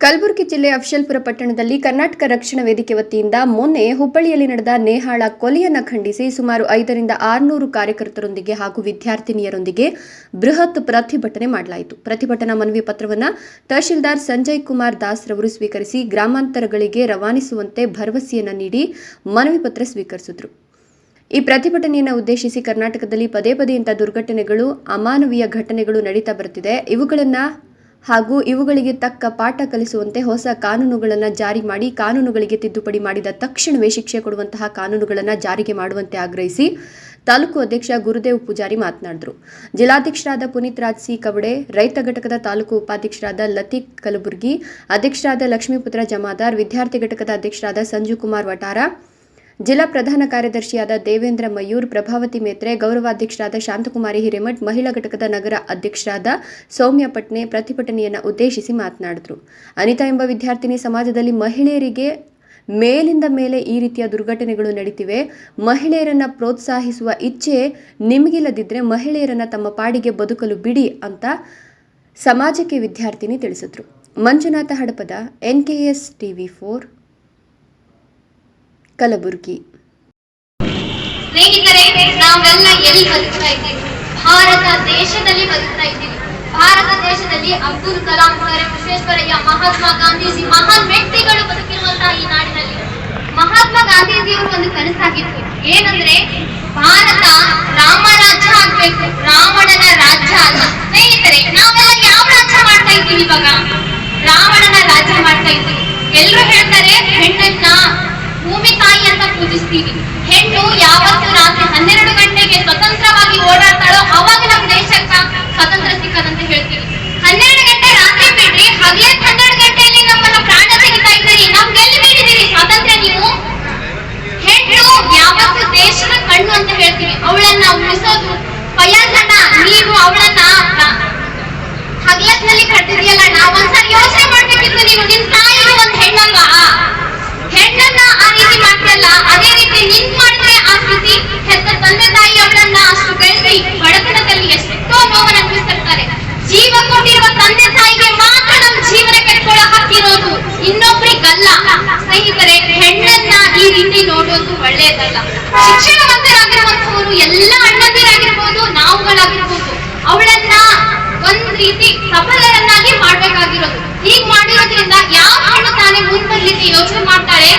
ಕಲಬುರಗಿ ಜಿಲ್ಲೆ ಅಫ್ಷಲ್ಪುರ ಪಟ್ಟಣದಲ್ಲಿ ಕರ್ನಾಟಕ ರಕ್ಷಣಾ ವೇದಿಕೆ ವತಿಯಿಂದ ಮೊನ್ನೆ ಹುಬ್ಬಳ್ಳಿಯಲ್ಲಿ ನಡೆದ ನೇಹಾಳ ಕೊಲೆಯನ್ನು ಖಂಡಿಸಿ ಸುಮಾರು ಐದರಿಂದ ಆರುನೂರು ಕಾರ್ಯಕರ್ತರೊಂದಿಗೆ ಹಾಗೂ ವಿದ್ಯಾರ್ಥಿನಿಯರೊಂದಿಗೆ ಬೃಹತ್ ಪ್ರತಿಭಟನೆ ಮಾಡಲಾಯಿತು. ಪ್ರತಿಭಟನಾ ಮನವಿ ಪತ್ರವನ್ನು ತಹಶೀಲ್ದಾರ್ ಸಂಜಯ್ ಕುಮಾರ್ ದಾಸ್ ರವರು ಸ್ವೀಕರಿಸಿ ಗ್ರಾಮಾಂತರಗಳಿಗೆ ರವಾನಿಸುವಂತೆ ಭರವಸೆಯನ್ನು ನೀಡಿ ಮನವಿ ಪತ್ರ ಸ್ವೀಕರಿಸಿದರು. ಈ ಪ್ರತಿಭಟನೆಯನ್ನು ಉದ್ದೇಶಿಸಿ ಕರ್ನಾಟಕದಲ್ಲಿ ಪದೇ ಪದೇ ಇಂಥ ದುರ್ಘಟನೆಗಳು, ಅಮಾನವೀಯ ಘಟನೆಗಳು ನಡೀತಾ ಬರ್ತಿದೆ. ಇವುಗಳನ್ನು ಹಾಗೂ ಇವುಗಳಿಗೆ ತಕ್ಕ ಪಾಠ ಕಲಿಸುವಂತೆ ಹೊಸ ಕಾನೂನುಗಳನ್ನು ಜಾರಿ ಮಾಡಿ, ಕಾನೂನುಗಳಿಗೆ ತಿದ್ದುಪಡಿ ಮಾಡಿದ ತಕ್ಷಣವೇ ಶಿಕ್ಷೆ ಕೊಡುವಂತಹ ಕಾನೂನುಗಳನ್ನು ಜಾರಿಗೆ ಮಾಡುವಂತೆ ಆಗ್ರಹಿಸಿ ತಾಲೂಕು ಅಧ್ಯಕ್ಷ ಗುರುದೇವ್ ಪೂಜಾರಿ ಮಾತನಾಡಿದರು. ಜಿಲ್ಲಾಧ್ಯಕ್ಷರಾದ ಪುನೀತ್ ರಾಜ್ ಸಿ. ಕವಡೆ, ರೈತ ಘಟಕದ ತಾಲೂಕು ಉಪಾಧ್ಯಕ್ಷರಾದ ಲತೀಕ್ ಕಲಬುರ್ಗಿ, ಅಧ್ಯಕ್ಷರಾದ ಲಕ್ಷ್ಮೀಪುತ್ರ ಜಮಾದಾರ್, ವಿದ್ಯಾರ್ಥಿ ಘಟಕದ ಅಧ್ಯಕ್ಷರಾದ ಸಂಜು ಕುಮಾರ್ ವಟಾರ ಜಿಲ್ಲಾ ಪ್ರಧಾನ ಕಾರ್ಯದರ್ಶಿಯಾದ ದೇವೇಂದ್ರ ಮಯೂರ್, ಪ್ರಭಾವತಿ ಮೇತ್ರೆ, ಗೌರವಾಧ್ಯಕ್ಷರಾದ ಶಾಂತಕುಮಾರಿ ಹಿರೇಮಠ್, ಮಹಿಳಾ ಘಟಕದ ನಗರ ಅಧ್ಯಕ್ಷರಾದ ಸೌಮ್ಯ ಪಟ್ನೆ ಪ್ರತಿಭಟನೆಯನ್ನು ಉದ್ದೇಶಿಸಿ ಮಾತನಾಡಿದರು. ಅನಿತಾ ಎಂಬ ವಿದ್ಯಾರ್ಥಿನಿ ಸಮಾಜದಲ್ಲಿ ಮಹಿಳೆಯರಿಗೆ ಮೇಲಿಂದ ಮೇಲೆ ಈ ರೀತಿಯ ದುರ್ಘಟನೆಗಳು ನಡೀತಿವೆ. ಮಹಿಳೆಯರನ್ನ ಪ್ರೋತ್ಸಾಹಿಸುವ ಇಚ್ಛೆ ನಿಮಗಿಲ್ಲದಿದ್ದರೆ ಮಹಿಳೆಯರನ್ನ ತಮ್ಮ ಪಾಡಿಗೆ ಬದುಕಲು ಬಿಡಿ ಅಂತ ಸಮಾಜಕ್ಕೆ ವಿದ್ಯಾರ್ಥಿನಿ ತಿಳಿಸಿದ್ರು. Manjunatha Hadapada, N K S T TV four Kalaburagi. ಸ್ನೇಹಿತರೆ, ನಾವೆಲ್ಲ ಎಲ್ಲಿ ಬದುಕ್ತಾ ಇದ್ದೀವಿ? ಭಾರತ ದೇಶದಲ್ಲಿ ಬದುಕ್ತಾ ಇದ್ದೀವಿ. ಭಾರತ ದೇಶದಲ್ಲಿ ಅಬ್ದುಲ್ ಕಲಾಂ ಅವರ ವಿಶ್ವೇಶ್ವರಯ್ಯ ಮಹಾತ್ಮ ಗಾಂಧೀಜಿ, ಮಹಾನ್ ವ್ಯಕ್ತಿಗಳು ಬದುಕಿರುವಂತಹ ಈ ನಾಡಿನಲ್ಲಿ. ಮಹಾತ್ಮ ಗಾಂಧೀಜಿಯವರು ಒಂದು ಕನಸಾಗಿತ್ತು. ಏನಂದ್ರೆ, ಭಾರತ ರಾಮರಾಜ್ಯ ಆಗ್ಬೇಕು. ರಾವಣನ ರಾಜ್ಯ ಅಲ್ಲ. ಸ್ನೇಹಿತರೆ, ನಾವೆಲ್ಲ ಯಾವ ರಾಜ್ಯ ಮಾಡ್ತಾ ಇದ್ದೀವಿ ಇವಾಗ? ರಾವಣನ ರಾಜ್ಯ ಮಾಡ್ತಾ ಇದ್ದೀವಿ. ಎಲ್ಲರೂ ಹೇಳ್ತಾರೆ ಹೆಣ್ಣನ್ನ ಭೂಮಿ ಪೂಜಿಸ್ತೀವಿ ಹೆಣ್ಣು ಯಾವತ್ತು ರಾತ್ರಿ ಹನ್ನೆರಡು ಗಂಟೆಗೆ ಸ್ವತಂತ್ರವಾಗಿ ಓಡಾಡ್ತಾಳೋ ಅವಾಗ ನಮ್ಮ ದೇಶಕ್ಕ ಸ್ವತಂತ್ರ ಸಿಕ್ಕದಂತ ಹೇಳ್ತೀವಿ. ಹನ್ನೆರಡು ಗಂಟೆ ರಾತ್ರಿ ಬಿಡ್ರಿ ಹಗಲೇ ಹನ್ನೆರಡು ಗಂಟೆಯಲ್ಲಿ ನಮ್ಮನ್ನ ಪ್ರಾಣ ತೆಗಿತಾ ಇದ್ದೀರಿ. ನಮ್ಗೆ ಎಲ್ಲಿ ನೀಡಿದಿರಿ ಸ್ವಾತಂತ್ರ್ಯ ನೀವು? ಹೆಣ್ಣು ಯಾವತ್ತು ದೇಶದ ಕಣ್ಣು ಅಂತ ಹೇಳ್ತೀವಿ. ಅವಳನ್ನ ಉಳಿಸೋದು ಪಯಾಸಣ್ಣ ನೀವು ಅವಳನ್ನ ಹಗಲತ್ನಲ್ಲಿ ಕಟ್ಟಿದ್ಯಲ್ಲ ನಾವು ಒಂದ್ಸರಿ ಯೋಚನೆ ಒಳ್ಳೆಯದಲ್ಲ. ಶಿಕ್ಷಣವಂತರಾಗಿರುವಂತವರು ಎಲ್ಲ ಅಣ್ಣಂದಿರಾಗಿರ್ಬೋದು, ನಾವುಗಳಾಗಿರ್ಬೋದು, ಅವಳನ್ನ ಒಂದ್ ರೀತಿ ಸಫಲರನ್ನಾಗಿ ಮಾಡ್ಬೇಕಾಗಿರೋದು. ಹೀಗ್ ಮಾಡಿರೋದ್ರಿಂದ ಯಾವ ಹೆಣ್ಣು ತಾನೇ ಮುಂಬರ್ಲಿಕ್ಕೆ ಯೋಚನೆ ಮಾಡ್ತಾಳೆ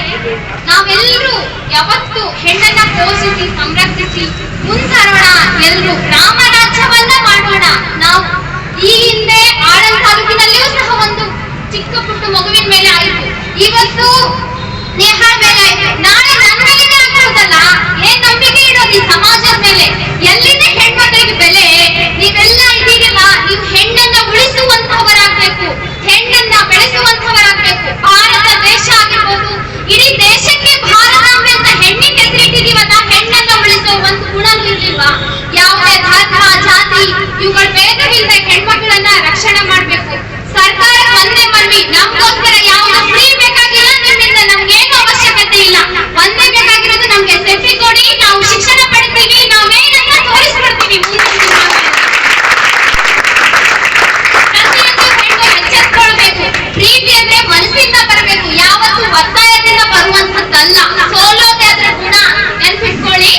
ನಾವೆಲ್ಲರೂ ಯಾವತ್ತು ಹೆಣ್ಣನ್ನ ಪೋಷಿಸಿ, ಸಂರಕ್ಷಿಸಿ, ಮುಂದರೋಣ. ಎಲ್ರು ರಾಮರಾಜ್ಯವನ್ನ ಮಾಡೋಣ. ನಾವು ಈ ಹಿಂದೆ ಆಳಲ್ ತಾಲೂಕಿನಲ್ಲಿಯೂ ಸಹ ಒಂದು ಚಿಕ್ಕ ಪುಟ್ಟ ಮಗುವಿನ ಮೇಲೆ ಆಯಿತು. ಇವತ್ತು ನೇಹಾ ಮೇಲೆ ಪ್ರೀತಿ ಅಂದ್ರೆ ಮನಸ್ಸಿಂದ ಬರಬೇಕು. ಯಾವತ್ತು ಒತ್ತಾಯದಿಂದ ಬರುವಂತದ್ದಲ್ಲ. ಸೋಲೋದೆ ಆದ್ರೆ ಗುಣ. ನೆನ್ಪಿಟ್ಕೊಳ್ಳಿ.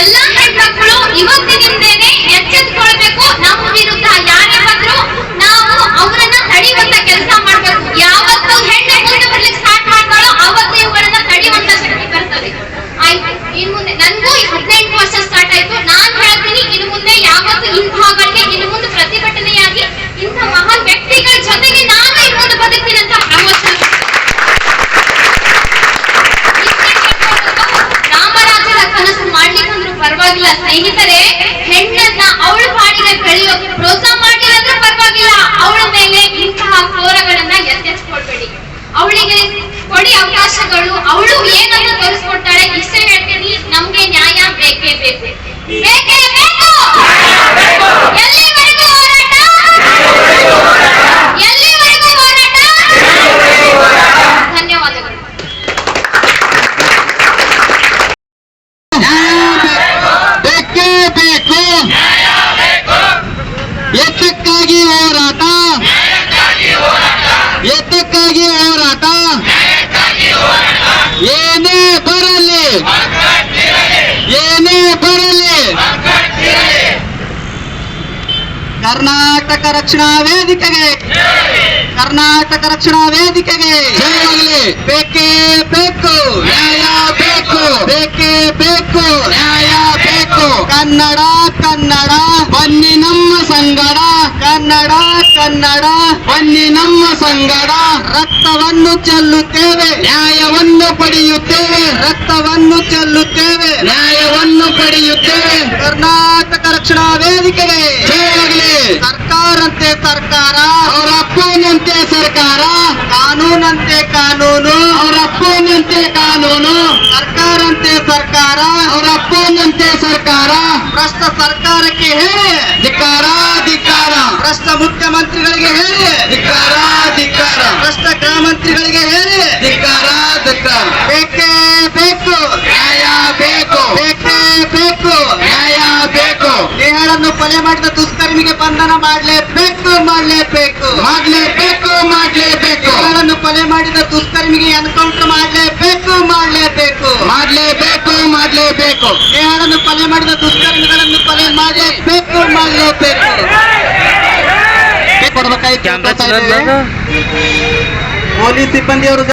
ಎಲ್ಲಾ ಹೆಣ್ಮಕ್ಳು ಇವತ್ತಿನಿಂದೇನೆ ಎಚ್ಚೆತ್ಕೊಳ್ಬೇಕು ನಮ್ಮ ವಿರುದ್ಧ ಯಾರೇ ಬಂದ್ರು ನಾವು ಅವರನ್ನ ತಡೆಯುವಂತ ಕೆಲಸ ಮಾಡ್ಬೇಕು. ಯಾವತ್ತು ಹೆಣ್ಣು ಮುಂದೆ ಬರ್ಲಿಕ್ಕೆ ಸ್ಟಾರ್ಟ್ ಮಾಡ್ತಾಳೋ ಅವತ್ತು ಇವುಗಳನ್ನ ತಡೆಯುವಂತ ಶಕ್ತಿ ಬರ್ತದೆ. ಆಯ್ತು ಇನ್ ಮುಂದೆ ನನ್ಗೂ ಹದಿನೆಂಟು ವರ್ಷ ಸ್ಟಾರ್ಟ್ ಆಯ್ತು. ನಾನ್ ಹೇಳ್ತೀನಿ ಇನ್ ಮುಂದೆ ಯಾವತ್ತು ಇಂಥ ಬಗ್ಗೆ ಇನ್ ಮುಂದೆ ಪ್ರತಿಭಟನೆಯಾಗಿ ಇಂಥ ಮಹಾನ್ ವ್ಯಕ್ತಿಗಳ ಜೊತೆಗೆ ನಾನು ಪರವಾಗಿಲ್ಲ ಸ್ನೇಹಿತರೆ, ಹೆಣ್ಣನ್ನ ಅವಳು ಪಾಡಿಗೆ ಬೆಳೆಯೋಕೆ ಪ್ರೋತ್ಸಾಹ ಮಾಡಿಲ್ಲ ಅಂದ್ರೆ ಪರವಾಗಿಲ್ಲ. ಅವಳ ಮೇಲೆ ಇಂತಹ ಕೋರಗಳನ್ನ ಎತ್ತೆಚ್ಕೊಳ್ಬೇಡಿ ಅವಳಿಗೆ ಕೊಡಿ ಅವಕಾಶಗಳು. ಅವಳು ಏನನ್ನು ತೋರಿಸ್ಕೊಡ್ತಾಳೆ, ಇಷ್ಟೇ ಹೇಳ್ತೀನಿ, ನಮ್ಗೆ ನ್ಯಾಯ ಬೇಕೇ ಬೇಕು. ಬೇಕೇ ಏನೇ ಬರಲಿ ಕರ್ನಾಟಕ ರಕ್ಷಣಾ ವೇದಿಕೆಗೆ, ಕರ್ನಾಟಕ ರಕ್ಷಣಾ ವೇದಿಕೆಗೆ. ಜಯವಾಗಲಿ ಬೇಕೇ ಬೇಕು, ನ್ಯಾಯ ಬೇಕು, ಬೇಕೇ ಬೇಕು, ನ್ಯಾಯ ಬೇಕು. ಕನ್ನಡ ಕನ್ನಡ, ಬನ್ನಿ ನಮ್ಮ ಸಂಗಡ, ಕನ್ನಡ ಕನ್ನಡ ಬನ್ನಿ ನಮ್ಮ ಸಂಗಡ. ರಕ್ತವನ್ನು ಚೆಲ್ಲುತ್ತೇವೆ. ನ್ಯಾಯವನ್ನು ಪಡೆಯುತ್ತೇವೆ. ರಕ್ತವನ್ನು ಚೆಲ್ಲುತ್ತೇವೆ. ನ್ಯಾಯವನ್ನು ಪಡೆಯುತ್ತೇವೆ. ಕರ್ನಾಟಕ ರಕ್ಷಣಾ ವೇದಿಕೆಗೆ. ಸರ್ಕಾರಂತೆ ಸರ್ಕಾರ. ಅವರಪ್ಪನಂತೆ ಸರ್ಕಾರ. ಕಾನೂನಂತೆ ಕಾನೂನು. ಅವರಪ್ಪನಂತೆ ಕಾನೂನು. ಸರ್ಕಾರಂತೆ ಸರ್ಕಾರ. ಅವರಪ್ಪನಂತೆ ಸರ್ಕಾರ. ಭ್ರಷ್ಟ ಸರ್ಕಾರಕ್ಕೆ ಹೇಳಿ ಧಿಕ್ಕಾರ ಭ್ರಷ್ಟ ಮುಖ್ಯಮಂತ್ರಿಗಳಿಗೆ ಹೇಳಿ. ಧಿಕ್ಕಾರ ಧಿಕ್ಕಾರ. ಭ್ರಷ್ಟ ಗೃಹ ಮಂತ್ರಿಗಳಿಗೆ ಹೇಳಿ. ಧಿಕ್ಕಾರ ಧಿಕ್ಕಾರ. ಬೇಕೇ ಬೇಕು. ನ್ಯಾಯ ಬೇಕು. ಬೇಕೇ ಬೇಕು. ನ್ಯಾಯ ಬೇಕು. ನೇಹಳನ್ನು ಕೊಲೆ ಮಾಡಿದ ದುಷ್ಕರ್ಮಿಗೆ ಬಂಧನ ಮಾಡಲೇಬೇಕು ಮಾಡಲೇಬೇಕು. ಮಾಡಲೇಬೇಕು ಮಾಡಲೇಬೇಕು. ನೇಹಳನ್ನು ಕೊಲೆ ಮಾಡಿದ ದುಷ್ಕರ್ಮಿಗೆ ಎನ್ಕೌಂಟರ್ ಮಾಡಲೇಬೇಕು ಮಾಡಲೇಬೇಕು. ಮಾಡಲೇಬೇಕು ಮಾಡಲೇಬೇಕು. ನೇಹಳನ್ನು ಕೊಲೆ ಮಾಡಿದ ದುಷ್ಕರ್ಮಿಗಳನ್ನು ಕೊಲೆ ಮಾಡಲೇಬೇಕು ಮಾಡಲೇಬೇಕು. काही कॅमेरा पोलीस सिब्బంది